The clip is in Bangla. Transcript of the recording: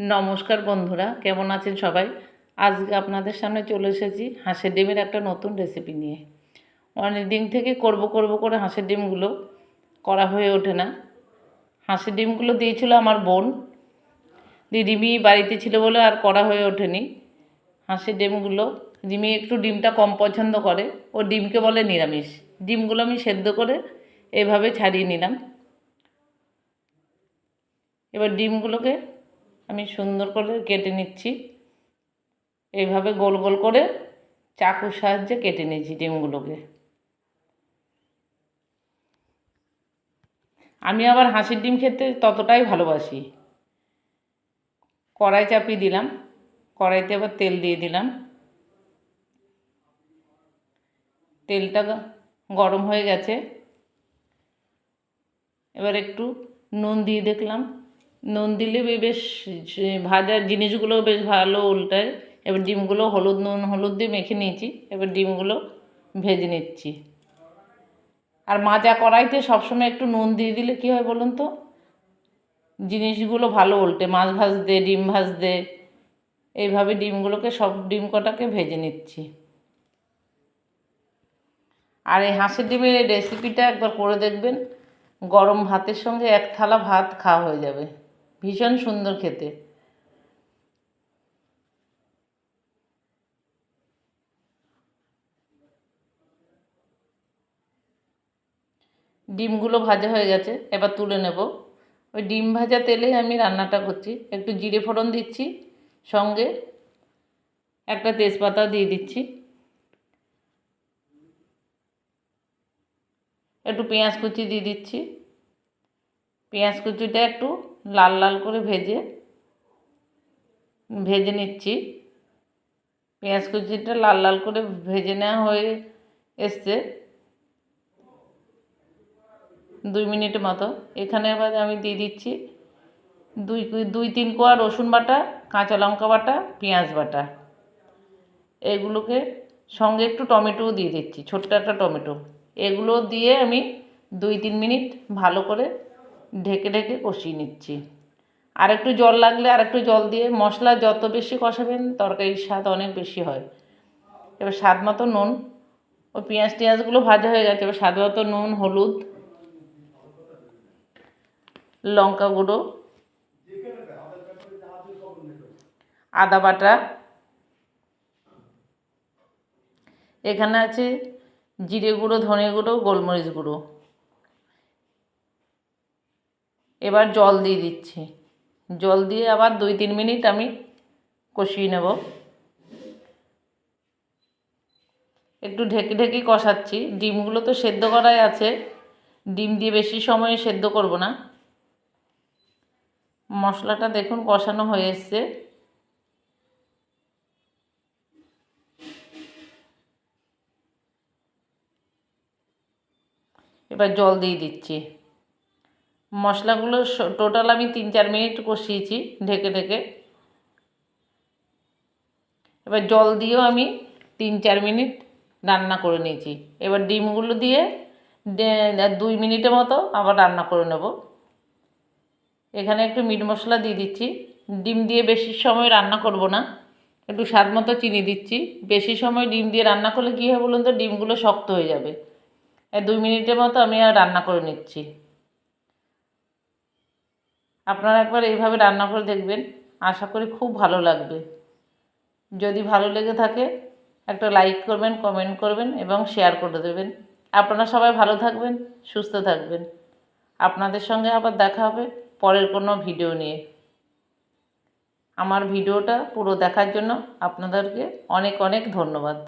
নমস্কার বন্ধুরা, কেমন আছেন সবাই? আজকে আপনাদের সামনে চলে এসেছি হাঁসের ডিমের একটা নতুন রেসিপি নিয়ে। অনেক দিন থেকে করব করব করে হাঁসের ডিমগুলো করা হয়ে ওঠে না। হাঁসের ডিমগুলো দিয়েছিল আমার বোন। দিদিমি বাড়িতে ছিল বলে আর করা হয়ে ওঠেনি। হাঁসের ডিমগুলো রিমি একটু ডিমটা কম পছন্দ করে, ও ডিমকে বলে নিরামিষ। ডিমগুলো আমি সেদ্ধ করে এভাবে ছাড়িয়ে নিলাম। এবার ডিমগুলোকে আমি সুন্দর করে কেটে নিচ্ছি। এইভাবে গোল গোল করে চাকুর সাহায্যে কেটে নিয়েছি ডিমগুলোকে। আমি আবার হাঁসের ডিম খেতে ততটাই ভালোবাসি। কড়াই চাপিয়ে দিলাম। কড়াইতে আবার তেল দিয়ে দিলাম। তেলটা গরম হয়ে গেছে। এবার একটু নুন দিয়ে দেখলাম। নুন দিলে বেশ ভাজার জিনিসগুলো বেশ ভালো উল্টায়। এবার ডিমগুলো হলুদ নুন, হলুদ দিয়ে মেখে নিয়েছি। এবার ডিমগুলো ভেজে নিচ্ছি। আর মাজা কড়াইতে সবসময় একটু নুন দিয়ে দিলে কী হয় বলুন তো? জিনিসগুলো ভালো উল্টে। মাছ ভাজতে, ডিম ভাজতে, এইভাবে ডিমগুলোকে, সব ডিম কটাকে ভেজে নিচ্ছি। আর এই হাঁসের ডিমের এই রেসিপিটা একবার করে দেখবেন। গরম ভাতের সঙ্গে এক থালা ভাত খাওয়া হয়ে যাবে। ভীষণ সুন্দর খেতে। ডিমগুলো ভাজা হয়ে গেছে, এবার তুলে নেব। ওই ডিম ভাজা তেলে আমি রান্নাটা করছি। একটু জিরে ফোড়ন দিচ্ছি, সঙ্গে একটা তেজপাতা দিয়ে দিচ্ছি। একটু পেঁয়াজ কুচি দিয়ে দিচ্ছি। পেঁয়াজ কুচিটা একটু লাল লাল করে ভেজে ভেজে নিচ্ছি। পেঁয়াজ কুচিটা লাল লাল করে ভেজে নেওয়া হয়ে এসছে দুই মিনিট মতো। এখানে এবার আমি দিয়ে দিচ্ছি দুই দুই, তিন কোয়া রসুন বাটা, কাঁচা লঙ্কা বাটা, পেঁয়াজ বাটা। এগুলোকে সঙ্গে একটু টমেটোও দিয়ে দিচ্ছি, ছোট্ট একটা টমেটো। এগুলো দিয়ে আমি দুই, তিন মিনিট ভালো করে ঢেকে ঢেকে কষিয়ে নিচ্ছি। আর একটু জল লাগলে আর একটু জল দিয়ে মশলা যত বেশি কষাবেন তরকারির স্বাদ অনেক বেশি হয়। এবার স্বাদ মতো নুন, ওই পেঁয়াজ টিয়াজগুলো ভাজা হয়ে গেছে, এবার স্বাদ মতো নুন, হলুদ, লঙ্কা গুঁড়ো, আদা বাটা, এখানে আছে জিরে গুঁড়ো, ধনে গুঁড়ো, গোলমরিচ গুঁড়ো। এবার জল দিয়ে দিচ্ছি। জল দিয়ে আবার দুই তিন মিনিট আমি কষিয়ে নেব। একটু ঢেকে ঢেকে কষাচ্ছি। ডিমগুলো তো সেদ্ধ করাই আছে। ডিম দিয়ে বেশি সময় সেদ্ধ করব না। মশলাটা দেখুন কষানো হয়ে এসছে। এবার জল দিয়ে দিচ্ছি। মশলাগুলো টোটাল আমি তিন চার মিনিট কষিয়েছি, ঢেকে ঢেকে। এবার জল দিয়েও আমি তিন চার মিনিট রান্না করে নিয়েছি। এবার ডিমগুলো দিয়ে দুই মিনিটের মতো আবার রান্না করে নেব। এখানে একটু মিট মশলা দিয়ে দিচ্ছি। ডিম দিয়ে বেশি সময় রান্না করব না, একটু স্বাদ মতো চিনি দিচ্ছি। বেশি সময় ডিম দিয়ে রান্না করলে কী হয় বলুন তো? ডিমগুলো শক্ত হয়ে যাবে। দুই মিনিটের মতো আমি আর রান্না করে নিচ্ছি। আপনারা একবার এইভাবে রান্না করে দেখবেন। আশা করি খুব ভালো লাগবে। যদি ভালো লেগে থাকে, একটা লাইক করবেন কমেন্ট করবেন এবং শেয়ার করে দেবেন। আপনারা সবাই ভালো থাকবেন, সুস্থ থাকবেন। আপনাদের সঙ্গে আবার দেখা হবে পরের কোনো ভিডিও নিয়ে। আমার ভিডিওটা পুরো দেখার জন্য আপনাদেরকে অনেক অনেক ধন্যবাদ।